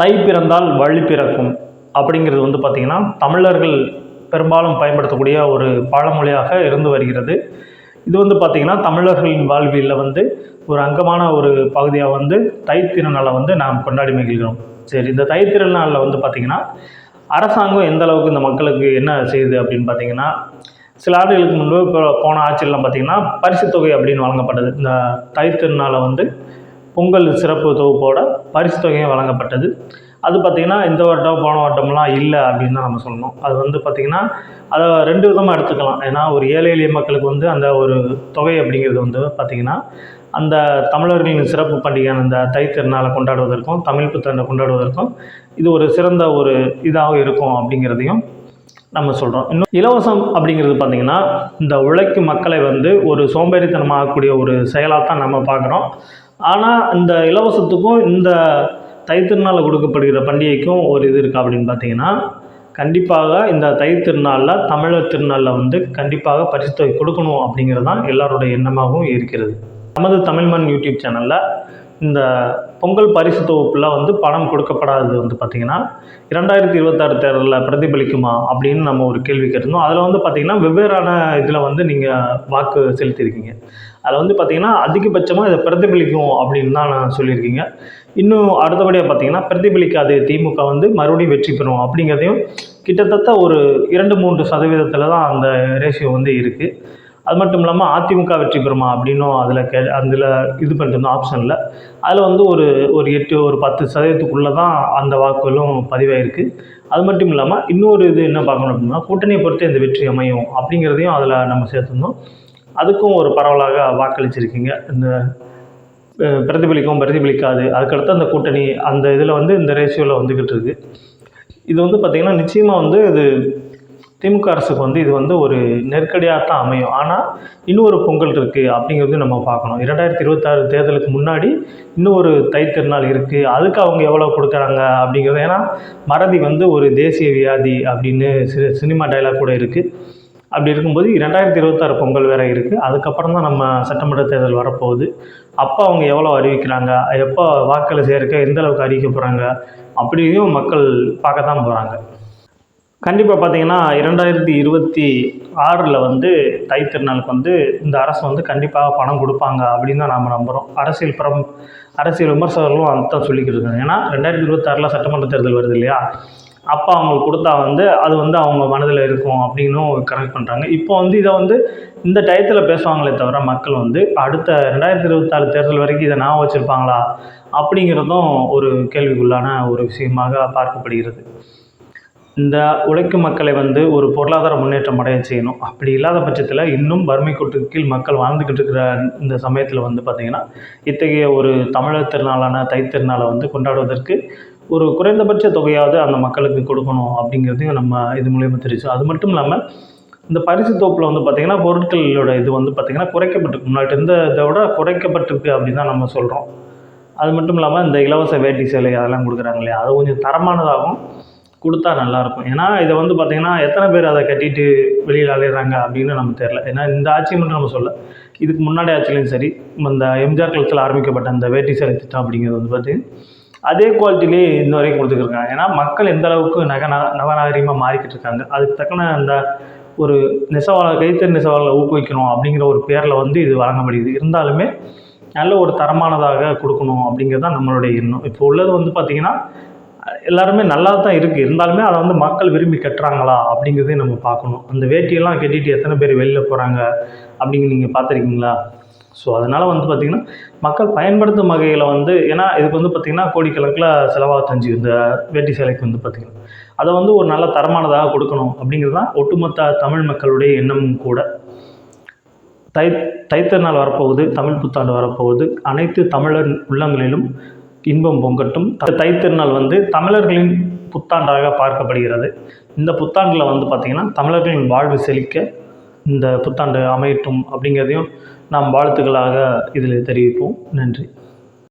தை பிறந்தால் வழி பிறக்கும் அப்படிங்கிறது வந்து பார்த்திங்கன்னா தமிழர்கள் பெரும்பாலும் பயன்படுத்தக்கூடிய ஒரு பழமொழியாக இருந்து வருகிறது. இது வந்து பார்த்திங்கன்னா தமிழர்களின் வாழ்வியலில் வந்து ஒரு அங்கமான ஒரு பகுதியாக வந்து தை திருநாளை வந்து நாம் கொண்டாடி மகிழ்கிறோம். சரி இந்த தை திருநாளில் வந்து பார்த்திங்கன்னா அரசாங்கம் எந்த அளவுக்கு இந்த மக்களுக்கு என்ன செய்யுது அப்படின்னு பார்த்தீங்கன்னா சில ஆண்டுகளுக்கு முன்பு போன ஆட்சியெல்லாம் பார்த்தீங்கன்னா பரிசு தொகை அப்படின்னு வழங்கப்பட்டது. இந்த தை திருநாளை வந்து பொங்கல் சிறப்பு தொகுப்போட பரிசு தொகையும் வழங்கப்பட்டது. அது பார்த்திங்கன்னா இந்த வருடம் போன வருடம்லாம் இல்லை அப்படின்னு தான் நம்ம சொல்லணும். அது வந்து பார்த்திங்கன்னா அதை ரெண்டு விதமாக எடுத்துக்கலாம். ஏன்னா ஒரு ஏழை எளிய மக்களுக்கு வந்து அந்த ஒரு தொகை அப்படிங்கிறது வந்து பார்த்திங்கன்னா அந்த தமிழர்களின் சிறப்பு பண்டிகையான அந்த தைத்திருநாளை கொண்டாடுவதற்கும் தமிழ் புத்தாண்டை கொண்டாடுவதற்கும் இது ஒரு சிறந்த ஒரு இதாக இருக்கும் அப்படிங்கிறதையும் நம்ம சொல்கிறோம் இன்னும் இலவசம் அப்படிங்கிறது பார்த்திங்கன்னா இந்த உழைக்கும் மக்களை வந்து ஒரு சோம்பேறித்தனமாகக்கூடிய ஒரு செயலாக தான் நம்ம பார்க்குறோம் ஆனால் இந்த இலவசத்துக்கும் இந்த தைத்திருநாளில் கொடுக்கப்படுகிற பண்டிகைக்கும் ஒரு இது இருக்கா அப்படின்னு பார்த்தீங்கன்னா கண்டிப்பாக இந்த தை திருநாளில் தமிழர் திருநாளில் வந்து கண்டிப்பாக பரிசு தொகை கொடுக்கணும் அப்படிங்கிறது தான் எல்லாருடைய எண்ணமாகவும் இருக்கிறது. நமது தமிழ்மண் யூடியூப் சேனலில் இந்த பொங்கல் பரிசு தொகுப்பில் வந்து பணம் கொடுக்கப்படாதது வந்து பார்த்திங்கன்னா இரண்டாயிரத்தி இருபத்தாறு தேர்தலில் பிரதிபலிக்குமா அப்படின்னு நம்ம ஒரு கேள்வி கேட்டிருந்தோம். அதில் வந்து பார்த்திங்கன்னா வெவ்வேறான இதில் வந்து நீங்கள் வாக்கு செலுத்தியிருக்கீங்க. அதில் வந்து பார்த்திங்கன்னா அதிகபட்சமாக இதை பிரதிபலிக்கும் அப்படின்னு தான் நான் சொல்லியிருக்கீங்க. இன்னும் அடுத்தபடியாக பார்த்திங்கன்னா பிரதிபலிக்காது திமுக வந்து மறுபடியும் வெற்றி பெறும் அப்படிங்கிறதையும் கிட்டத்தட்ட ஒரு இரண்டு மூன்று சதவீதத்தில் தான் அந்த ரேஷியோ வந்து இருக்குது அது மட்டும் இல்லாமல் அதிமுக வெற்றி பெறுமா அப்படின்னும் அதில் கே அதில் இது பண்ணிருந்தோம் ஆப்ஷனில் அதில் வந்து ஒரு ஒரு எட்டு ஒரு பத்து சதவீதத்துக்குள்ளே தான் அந்த வாக்குகளும் பதிவாயிருக்கு. அது மட்டும் இல்லாமல் இன்னொரு இது என்ன பார்க்கணும் அப்படின்னா கூட்டணியை பொறுத்து இந்த வெற்றி அமையும் அப்படிங்கிறதையும் அதில் நம்ம சேர்த்துருந்தோம். அதுக்கும் ஒரு பரவலாக வாக்களிச்சிருக்கீங்க. இந்த பிரதிபலிக்கும் பிரதிபலிக்காது. அதுக்கடுத்து அந்த கூட்டணி அந்த இதில் வந்து இந்த ரேஷியோவில் வந்துக்கிட்டு இருக்கு இது வந்து பார்த்திங்கன்னா நிச்சயமாக வந்து இது திமுக அரசுக்கு வந்து இது வந்து ஒரு நெருக்கடியாக தான் அமையும். ஆனால் இன்னொரு பொங்கல் இருக்குது அப்படிங்கிறது நம்ம பார்க்கணும். இரண்டாயிரத்தி இருபத்தாறு தேர்தலுக்கு முன்னாடி இன்னும் ஒரு இருக்குது அதுக்கு அவங்க எவ்வளோ கொடுக்குறாங்க அப்படிங்கிறது ஏன்னா மறதி வந்து ஒரு தேசிய வியாதி அப்படின்னு சி சினிமா டைலாக் கூட இருக்குது அப்படி இருக்கும்போது இரண்டாயிரத்தி இருபத்தாறு பொங்கல் வேறு இருக்குது அதுக்கப்புறம் தான் நம்ம சட்டமன்ற தேர்தல் வரப்போகுது. அப்போ அவங்க எவ்வளோ அறிவிக்கிறாங்க? எப்போ வாக்களை சேர்க்க எந்த அளவுக்கு அறிவிக்க போகிறாங்க அப்படியும் மக்கள் பார்க்க தான் போகிறாங்க கண்டிப்பாக பார்த்தீங்கன்னா இரண்டாயிரத்தி இருபத்தி ஆறில் வந்து தை திருநாளுக்கு வந்து இந்த அரசு வந்து கண்டிப்பாக பணம் கொடுப்பாங்க அப்படின்னு தான் நாம் நம்புகிறோம் அரசியல் பரம் அரசியல் விமர்சகர்களும் அதுதான் சொல்லிக்கிட்டு இருக்காங்க. ஏன்னா ரெண்டாயிரத்தி இருபத்தாறில் சட்டமன்ற தேர்தல் வருது இல்லையா? அப்போ அவங்களுக்கு கொடுத்தா வந்து அது வந்து அவங்க மனதில் இருக்கும் அப்படின்னும் கனெக்ட் பண்ணுறாங்க இப்போ வந்து இதை வந்து இந்த டயத்தில் பேசுவாங்களே தவிர மக்கள் வந்து அடுத்த ரெண்டாயிரத்தி இருபத்தாறு தேர்தல் வரைக்கும் இதை ஞாபகம் வச்சுருப்பாங்களா? அப்படிங்கிறதும் ஒரு கேள்விக்குள்ளான ஒரு விஷயமாக பார்க்கப்படுகிறது. இந்த உழைக்கும் மக்களை வந்து ஒரு பொருளாதார முன்னேற்றம் அடைய செய்யணும். அப்படி இல்லாத பட்சத்தில் இன்னும் வறுமை கோட்டுக்கு கீழ் மக்கள் வாழ்ந்துக்கிட்டு இருக்கிற இந்த சமயத்தில் வந்து பார்த்திங்கன்னா இத்தகைய ஒரு தமிழர் திருநாளான தைத்திருநாளை வந்து கொண்டாடுவதற்கு ஒரு குறைந்தபட்ச தொகையாவது அந்த மக்களுக்கு கொடுக்கணும் அப்படிங்கிறதையும் நம்ம இது மூலயமா தெரிவிச்சோம் அது மட்டும் இல்லாமல் இந்த பரிசு தொகுப்பில் வந்து பார்த்திங்கன்னா பொருட்களோட இது வந்து பார்த்திங்கன்னா குறைக்கப்பட்டிருக்கு. முன்னாடி இருந்த இதை விட குறைக்கப்பட்டிருக்கு அப்படின்னு தான் நம்ம சொல்கிறோம் அது மட்டும் இல்லாமல் இந்த இலவச வேட்டி சேலை அதெல்லாம் கொடுக்குறாங்க இல்லையா? அது கொஞ்சம் தரமானதாகவும் கொடுத்தா நல்லாயிருக்கும். ஏன்னா இதை வந்து பார்த்திங்கன்னா எத்தனை பேர் அதை கட்டிட்டு வெளியில் அலையிறாங்க அப்படின்னு நமக்கு தெரில ஏன்னா இந்த ஆட்சி மட்டும் நம்ம சொல்ல இதுக்கு முன்னாடி ஆட்சிலையும் சரி இந்த எம்ஜிஆர் காலத்தில் ஆரம்பிக்கப்பட்ட அந்த வேட்டி சேலை திட்டம் அப்படிங்கிறது வந்து பார்த்திங்கன்னா அதே குவாலிட்டிலே இன்ன வரைக்கும் கொடுத்துருக்காங்க ஏன்னா மக்கள் எந்த அளவுக்கு நக நவநாகரிகமாக மாறிக்கிட்டு இருக்காங்க அதுக்கு தக்கன அந்த ஒரு நெசவாளர் கைத்தறி நெசவாளர்களை ஊக்குவிக்கணும் அப்படிங்கிற ஒரு பேரில் வந்து இது வழங்கப்படுகிறது இருந்தாலுமே நல்ல ஒரு தரமானதாக கொடுக்கணும் அப்படிங்கிறது தான் நம்மளுடைய எண்ணம். இப்போ உள்ளது வந்து பார்த்திங்கன்னா எல்லாருமே நல்லா தான் இருக்குது இருந்தாலுமே அதை வந்து மக்கள் விரும்பி கட்டுறாங்களா அப்படிங்கிறதையும் நம்ம பார்க்கணும். அந்த வேட்டியெல்லாம் கட்டிட்டு எத்தனை பேர் வெளியில் போகிறாங்க அப்படிங்க நீங்கள் பார்த்துருக்கீங்களா? ஸோ அதனால் வந்து பார்த்திங்கன்னா மக்கள் பயன்படுத்தும் வகையில் வந்து ஏன்னா இதுக்கு வந்து பார்த்திங்கன்னா கோடிக்கணக்கில் செலவாகத்தஞ்சு இந்த வேட்டி சேலைக்கு வந்து பார்த்திங்கன்னா அதை வந்து ஒரு நல்ல தரமானதாக கொடுக்கணும் அப்படிங்கிறது தான் ஒட்டுமொத்த தமிழ் மக்களுடைய எண்ணமும் கூட. தை தைத்திருநாள் வரப்போகுது தமிழ் புத்தாண்டு வரப்போகுது. அனைத்து தமிழர் உள்ளங்களிலும் இன்பம் பொங்கட்டும். தை தைத்திருநாள் வந்து தமிழர்களின் புத்தாண்டாக பார்க்கப்படுகிறது. இந்த புத்தாண்டில் வந்து பார்த்திங்கன்னா தமிழர்களின் வாழ்வு செழிக்க இந்த புத்தாண்டு அமையட்டும் அப்படிங்கிறதையும் நாம் வாழ்த்துக்களாக இதில் தெரிவிப்போம். நன்றி.